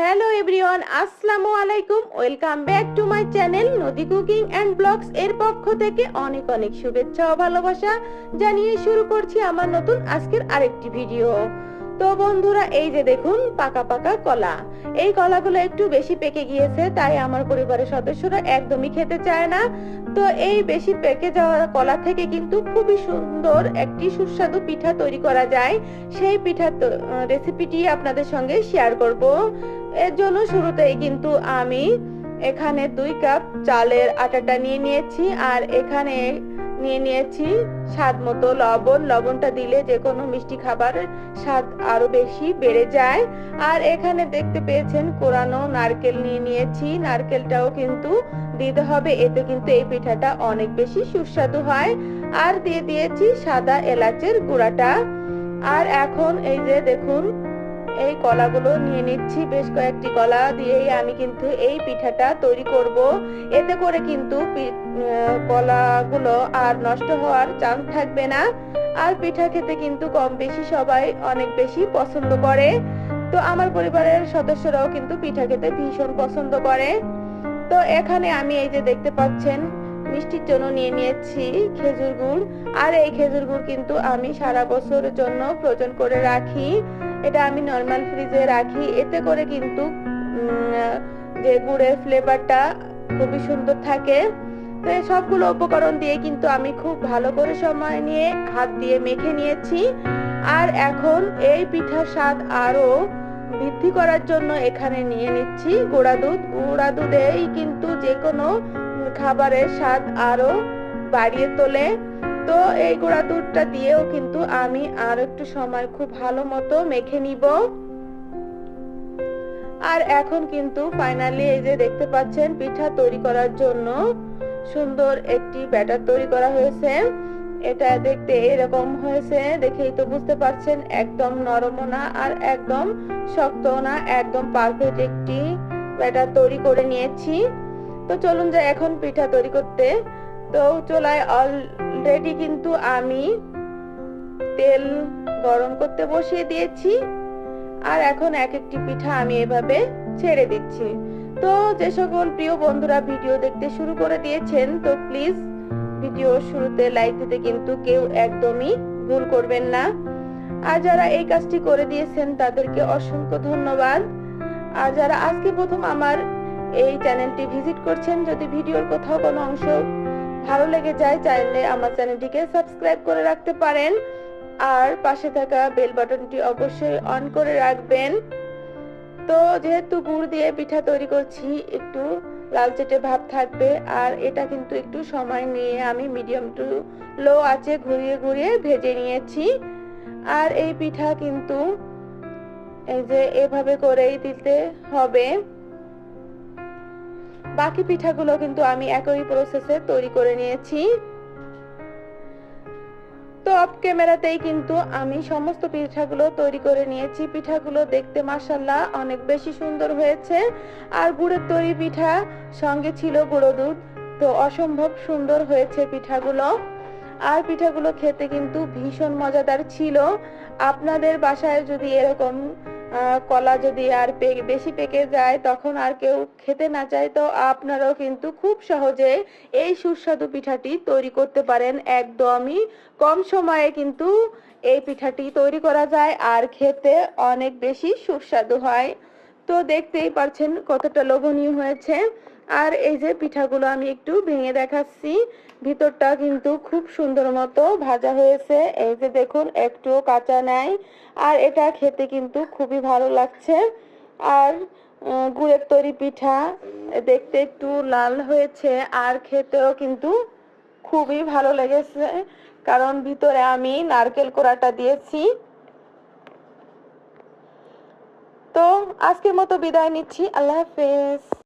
Hello everyone আসসালামু আলাইকুম welcome back to my channel Nodi cooking and blogs এর পক্ষ থেকে অনেক অনেক শুভেচ্ছা ও ভালোবাসা জানিয়ে শুরু করছি আমার নতুন আজকের আরেকটি ভিডিও তো বন্ধুরা, এই যে দেখুন, পাকা পাকা কলা। এই কলাগুলো একটু বেশি পেকে গিয়েছে, তাই আমার পরিবারের সদস্যরা একদমই খেতে চায় না। তো এই বেশি পেকে যাওয়া কলা থেকে কিন্তু খুবই সুন্দর একটি সুস্বাদু পিঠা তৈরি করা যায়। সেই পিঠা রেসিপিটি আপনাদের সঙ্গে শেয়ার করব। এর জন্য শুরুতেই কিন্তু আমি এখানে দুই কাপ চালের আটাটা নিয়ে নিয়েছি আর এখানে নিয়ে নিয়েছি স্বাদ মতো লবণ। লবণটা দিলে যে কোনো মিষ্টি খাবারের স্বাদ আরও বেশি বেড়ে যায়। আর এখানে দেখতে পেয়েছেন কোরানো নারকেল নিয়ে নিয়েছি। নারকেলটাও কিন্তু দিতে হবে, এতে কিন্তু এই পিঠাটা অনেক বেশি সুস্বাদু হয়। আর দিয়ে দিয়েছি সাদা এলাচের গুঁড়াটা। আর এখন এই যে দেখুন এই কলাগুলো নিয়ে নিচ্ছি। বেশ কয়েকটি কলা দিয়েই আমি কিন্তু এই পিঠাটা তৈরি করব। এতে করে কিন্তু কলাগুলো আর নষ্ট হওয়ার চান্স থাকবে না। আর পিঠা খেতে কিন্তু কম বেশি সবাই অনেক বেশি পছন্দ করে। তো আমার পরিবারের সদস্যরাও কিন্তু পিঠা খেতে ভীষণ পছন্দ করে। তো এখানে আমি এই যে দেখতে পাচ্ছেন, মিষ্টির জন্য নিয়ে নিয়েছি খেজুর গুড়। আর এই খেজুর গুড় কিন্তু আমি সারা বছরের জন্য প্রয়োজন করে রাখি। এটা আমি নর্মাল ফ্রিজে রাখি। এতে করে কিন্তু যে গুড়ের ফ্লেভারটা খুবই সুন্দর থাকে। তো সবগুলো উপকরণ দিয়ে কিন্তু আমি খুব ভালো করে সময় নিয়ে হাত দিয়ে মেখে নিয়েছি। আর এখন এই পিঠার স্বাদ আরও বৃদ্ধি করার জন্য এখানে নিয়ে নিচ্ছি গুঁড়া দুধ। গুঁড়া দুধেই কিন্তু যে কোনো খাবারের স্বাদ আরও বাড়িয়ে তোলে। তো এই গুঁড়া দুধটা দিয়েও কিন্তু আমি আর একটু সময় খুব ভালো মতো মেখে নিব। আর এখন কিন্তু ফাইনালি এই যে দেখতে পাচ্ছেন, পিঠা তৈরি করার জন্য সুন্দর একটি ব্যাটার তৈরি করা হয়েছে। এটা দেখতে এরকম হয়েছে, দেখেই তো বুঝতে পারছেন, একদম নরম না আর একদম শক্ত না, একদম পারফেক্ট একটি ব্যাটার তৈরি করে নিয়েছি। তো চলুন যে এখন পিঠা তৈরি করতে। তো চুলায় অলরেডি কিন্তু আমি তেল গরম করতে বসিয়ে দিয়েছি। আর এখন এক একটি পিঠা আমি এভাবে ছেড়ে দিচ্ছি। তো যে সকল প্রিয় বন্ধুরা ভিডিও দেখতে শুরু করে দিয়েছেন, তো প্লিজ ভিডিও শুরুতে লাইক দিতে কিন্তু কেউ একদমই ভুল করবেন না। আর যারা এই কাজটি করে দিয়েছেন, তাদেরকে অসংখ্য ধন্যবাদ। আর যারা আজকে প্রথম আমার এই চ্যানেলটি ভিজিট করছেন, যদি ভিডিওর কোথাও কোনো অংশ ভালো লেগে যায়, চাইলে আমার চ্যানেলটিকে সাবস্ক্রাইব করে রাখতে পারেন। আর পাশে থাকা বেল বাটনটি অবশ্যই অন করে রাখবেন। তো যেহেতু গুড় দিয়ে পিঠা তৈরি করছি, একটু লালচেটে ভাব থাকবে। আর এটা কিন্তু একটু সময় নিয়ে আমি মিডিয়াম টু লো আছে ঘুরিয়ে ঘুরিয়ে ভেজে নিয়েছি। আর এই পিঠা কিন্তু এই যে এভাবে করেই দিতে হবে। বাকি পিঠাগুলো কিন্তু আমি একই প্রসেসে তৈরি করে নিয়েছি। তো অফ ক্যামেরাতেই কিন্তু আমি সমস্ত পিঠাগুলো তৈরি করে নিয়েছি। পিঠাগুলো দেখতে মাসাল্লাহ অনেক বেশি সুন্দর হয়েছে। আর গুড়ের তৈরি পিঠা সঙ্গে ছিল গুঁড়ো দুধ, তো অসম্ভব সুন্দর হয়েছে পিঠাগুলো। আর পিঠাগুলো খেতে কিন্তু ভীষণ মজাদার ছিল। আপনাদের বাসায় যদি এরকম কলা যদি আর বেশি পেকে যায়, তখন আর কেউ খেতে না চায়, তো আপনারাও কিন্তু খুব সহজে এই সুস্বাদু পিঠাটি তৈরি করতে পারেন। একদমই কম সময়ে কিন্তু এই পিঠাটি তৈরি করা যায়, আর খেতে অনেক বেশি সুস্বাদু হয়। তো দেখতেই পারছেন কতটা লোভনীয় হয়েছে। আর এই যে পিঠাগুলো আমি একটু ভেঙে দেখাচ্ছি, ভিতরটা কিন্তু খুব সুন্দর মতো ভাজা হয়েছে। এই যে দেখুন, একটুও কাঁচা নাই। আর এটা খেতে কিন্তু খুবই ভালো লাগছে। আর গুড়ের তৈরি পিঠা দেখতে একটু লাল হয়েছে, আর খেতেও কিন্তু খুবই ভালো লেগেছে। কারণ ভিতরে আমি নারকেল কোড়াটা দিয়েছি। তো আজকের মতো বিদায় নিচ্ছি। আল্লাহ হাফেজ।